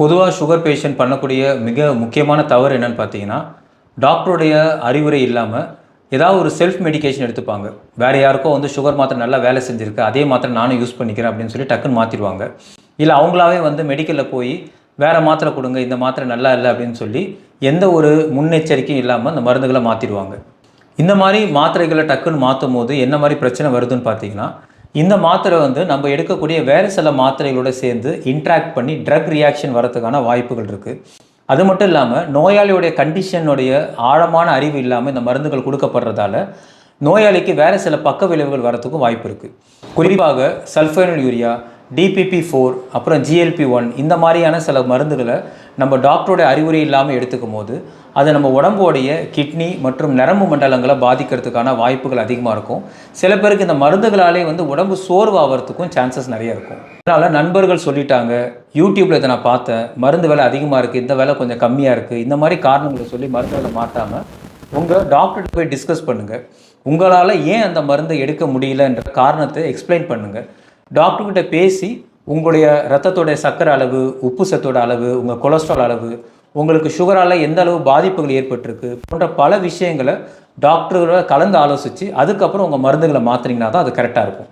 பொதுவாக sugar patient பண்ணக்கூடிய மிக முக்கியமான தவறு என்னன்னு பார்த்தீங்கன்னா டாக்டருடைய அறிவுரை இல்லாமல் ஏதாவது ஒரு செல்ஃப் மெடிகேஷன் எடுத்துப்பாங்க. வேறு யாருக்கோ வந்து சுகர் மாத்திரை நல்லா வேலை செஞ்சுருக்கு அதே மாத்திரை நானும் யூஸ் பண்ணிக்கிறேன் அப்படின்னு சொல்லி டக்குன்னு மாற்றிடுவாங்க இல்லை அவங்களாவே வந்து மெடிக்கலில் போய் வேறு மாத்திரை கொடுங்க இந்த மாத்திரை நல்லா இல்லை அப்படின்னு சொல்லி எந்த ஒரு முன்னெச்சரிக்கையும் இல்லாமல் அந்த மருந்துகளை மாற்றிடுவாங்க இந்த மாதிரி மாத்திரைகளை டக்குன்னு மாற்றும் போது என்ன மாதிரி பிரச்சனை வருதுன்னு பார்த்தீங்கன்னா இந்த மாத்திரை வந்து நம்ம எடுக்கக்கூடிய வேறு சில மாத்திரைகளோடு சேர்ந்து இன்ட்ராக்ட் பண்ணி ட்ரக் ரியாக்ஷன் வரதுக்கான வாய்ப்புகள் இருக்குது அது மட்டும் இல்லாமல் நோயாளியுடைய கண்டிஷனுடைய ஆழமான அறிவு இல்லாமல் இந்த மருந்துகள் கொடுக்கப்படுறதால நோயாளிக்கு வேறு சில பக்க விளைவுகள் வரத்துக்கும் வாய்ப்பு இருக்குது குறிப்பாக சல்ஃபைனல் யூரியா டிபிபி ஃபோர் அப்புறம் ஜிஎல்பி ஒன் இந்த மாதிரியான சில மருந்துகளை நம்ம டாக்டரோட அறிவுரை இல்லாமல் எடுத்துக்கும் போது அது நம்ம உடம்போடைய கிட்னி மற்றும் நரம்பு மண்டலங்களை பாதிக்கிறதுக்கான வாய்ப்புகள் அதிகமாக இருக்கும். சில பேருக்கு இந்த மருந்துகளாலே வந்து உடம்பு சோர்வாகிறதுக்கும் சான்சஸ் நிறைய இருக்கும். அதனால் நண்பர்கள் சொல்லிட்டாங்க யூடியூப்பில் இதை நான் பார்த்தேன். மருந்து விலை அதிகமாக இருக்குது இந்த விலை கொஞ்சம் கம்மியாக இருக்குது இந்த மாதிரி காரணங்களை சொல்லி மருந்துகளை மாட்டாமல் உங்கள் டாக்டர்கிட்ட போய் டிஸ்கஸ் பண்ணுங்கள் உங்களால் ஏன் அந்த மருந்தை எடுக்க முடியலன்ற காரணத்தை எக்ஸ்பிளைன் பண்ணுங்கள் டாக்டர்கிட்ட பேசி உங்களுடைய ரத்தத்தோடைய சர்க்கரை அளவு உப்பு சத்தோட அளவு உங்கள் கொலஸ்ட்ரால் அளவு உங்களுக்கு சுகரால் எந்த அளவு பாதிப்புகள் ஏற்பட்டிருக்கு போன்ற பல விஷயங்களை டாக்டரோட கலந்து ஆலோசித்து அதுக்கப்புறம் உங்கள் மருந்துகளை மாற்றினீங்கன்னா தான் அது கரெக்டாக இருக்கும்.